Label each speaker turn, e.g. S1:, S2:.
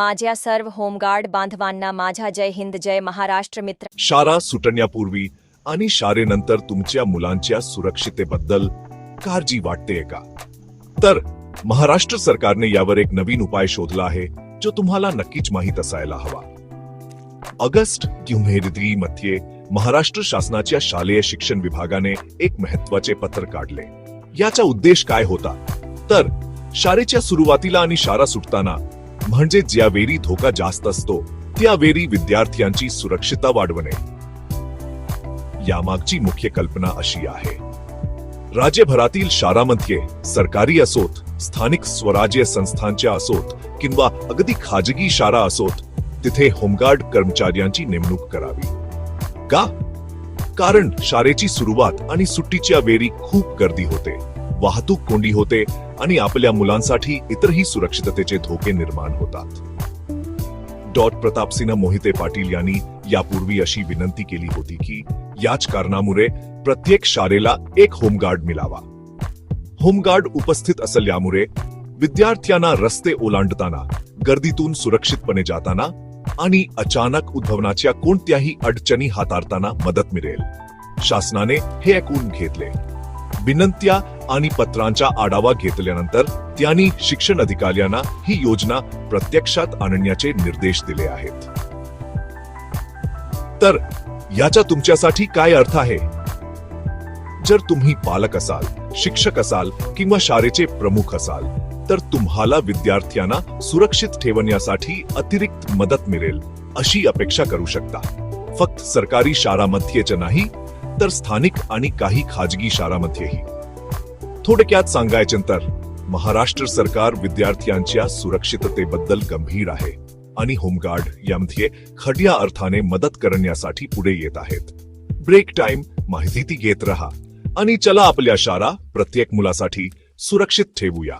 S1: माझ्या सर्व होमगार्ड बांधवांना माझा जय हिंद जय महाराष्ट्र मित्र.
S2: शाळा सुटण्यापूर्वी आणि शाळेनंतर तुमच्या मुलांच्या सुरक्षितेबद्दल काळजी वाटतेय का? तर महाराष्ट्र सरकारने यावर एक नवीन उपाय शोधला आहे जो तुम्हाला नक्कीच माहीत असायला हवा. ऑगस्ट किंवा मध्ये महाराष्ट्र शासनाच्या शालेय शिक्षण विभागाने एक महत्त्वाचे पत्र काढले. याचा उद्देश काय होता? तर शाळेच्या सुरुवातीला आणि शाळा सुटताना म्हणजे ज्यावेळी धोका जास्त असतो त्यावेळी विद्यार्थ्यांची सुरक्षितता वाढवणे. यामागची मुख्य कल्पना अशी आहे. राज्यभरातील शाळांमध्ये सरकारी असोत स्थानिक स्वराज्य संस्थांच्या असोत किंवा अगदी खाजगी शाळा असोत तिथे होमगार्ड कर्मचाऱ्यांची नेमणूक करावी. का? कारण शाळेची सुरुवात आणि सुट्टीच्या वेळी खूप गर्दी होते. वाहतूक कोंडी होते आणि आपल्या मुलांसाठी इतरही सुरक्षिततेचे धोके निर्माण होतात. डॉट प्रतापसिंह मोहिते पाटील यांनी यापूर्वी अशी विनंती केली होती की याच कारणामुळे प्रत्येक शाळेला एक होमगार्ड मिळावा. होमगार्ड उपस्थित असल्यामुळे विद्यार्थ्यांना रस्ते ओलांडताना गर्दीतून सुरक्षितपणे जाताना आणि अचानक उद्भवनाच्या कोणत्याही अडचणी हाताळताना मदत मिळेल. शासनाने हे ऐकून घेतले. विनंत्या आणि पत्रांचा आढावा घेतल्यानंतर त्यांनी शिक्षण अधिकाऱ्यांना ही योजना प्रत्यक्षात आणण्याचे निर्देश दिले आहेत. तर याचा तुमच्यासाठी काय अर्थ आहे? जर तुम्ही पालक असाल शिक्षक असाल किंवा शाळेचे प्रमुख असाल तर तुम्हाला विद्यार्थ्यांना सुरक्षित ठेवण्यासाठी अतिरिक्त मदत मिळेल अशी अपेक्षा करू शकता. फक्त सरकारी शाळामध्येच नाही तर स्थानिक आणि काही खाजगी शाळांमध्येही. थोडक्यात सांगायचे तर महाराष्ट्र सरकार विद्यार्थ्यांच्या सुरक्षिततेबद्दल गंभीर आहे आणि होमगार्ड यामध्ये खड्या अर्थाने मदत करण्यासाठी पुढे येत आहेत. ब्रेक टाइम माहिती घेत रहा आणि चला आपल्या शाळा प्रत्येक मुलासाठी सुरक्षित ठेवूया.